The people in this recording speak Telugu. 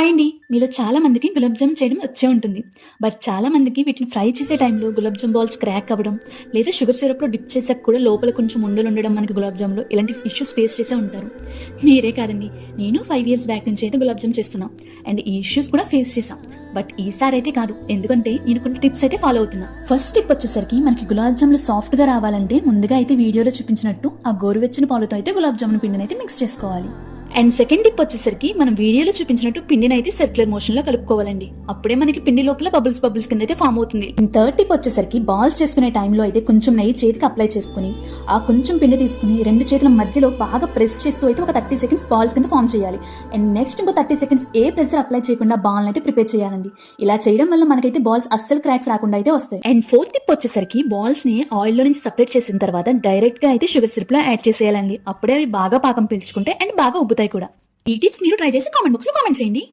హాయ్ అండి మీలో చాలా మందికి గులాబ్ జామ్ చేయడం వచ్చే ఉంటుంది. బట్ చాలా మందికి వీటిని ఫ్రై చేసే టైంలో గులాబ్ జామ్ బాల్స్ క్రాక్ అవ్వడం లేదా షుగర్ సిరప్లో డిప్ చేసాక కూడా లోపల కొంచెం ఉండలు ఉండడం మనకి గులాబ్ జామ్లో ఇలాంటి ఇష్యూస్ ఫేస్ చేసే ఉంటారు. మీరే కాదండి నేను ఫైవ్ ఇయర్స్ బ్యాక్ నుంచి అయితే గులాబ్ జామ్ చేస్తున్నాం. అండ్ ఈ ఇష్యూస్ కూడా ఫేస్ చేసాం బట్ ఈసారి అయితే కాదు ఎందుకంటే నేను కొన్ని టిప్స్ అయితే ఫాలో అవుతున్నా. ఫస్ట్ టిప్ వచ్చేసరికి మనకి గులాబ్ జామ్లు సాఫ్ట్గా రావాలంటే ముందుగా అయితే వీడియోలో చూపించినట్టు ఆ గోరువెచ్చని పాలతో అయితే గులాబ్ జామున్ పిండిని అయితే మిక్స్ చేసుకోవాలి. అండ్ సెకండ్ టిప్ వచ్చేసరికి మనం వీడియోలో చూపించినట్టు పిండిని అయితే సర్క్యులర్ మోషన్లో కలుపుకోవాలండి. అప్పుడే మనకి పిండి లోపల బబుల్స్ బబుల్స్ కింద అయితే ఫామ్ అవుతుంది థర్డ్ టిప్ వచ్చేసరికి బాల్స్ చేసుకునే టైంలో అయితే కొంచెం నెయ్యి చేతికి అప్లై చేసుకుని ఆ కొంచెం పిండి తీసుకుని రెండు చేతుల మధ్యలో బాగా ప్రెస్ చేస్తూ అయితే ఒక థర్టీ సెకండ్స్ బాల్స్ కింద ఫామ్ చేయాలి. అండ్ నెక్స్ట్ ఇంకో థర్టీ సెకండ్స్ ఏ ప్రెషర్ అప్లై చేయకుండా బాల్ అయితే ప్రిపేర్ చేయాలండి. ఇలా చేయడం వల్ల మనకైతే బాల్స్ అస్సలు క్రాక్స్ రాకుండా అయితే వస్తాయి. అండ్ ఫోర్త్ టిప్ వచ్చేసరికి బాల్స్ని ఆయిల్లో నుంచి సపరేట్ చేసిన తర్వాత డైరెక్ట్గా అయితే షుగర్ సిరప్లో యాడ్ చేసేయాలండి. అప్పుడే అవి బాగా పాకం పీల్చుకుంటే అండ్ బాగా ఉబ్బుతాయి. కూడా. ఈ టిప్స్ మీరు ట్రై చేసి కామెంట్ బాక్స్లో కామెంట్ చేయండి.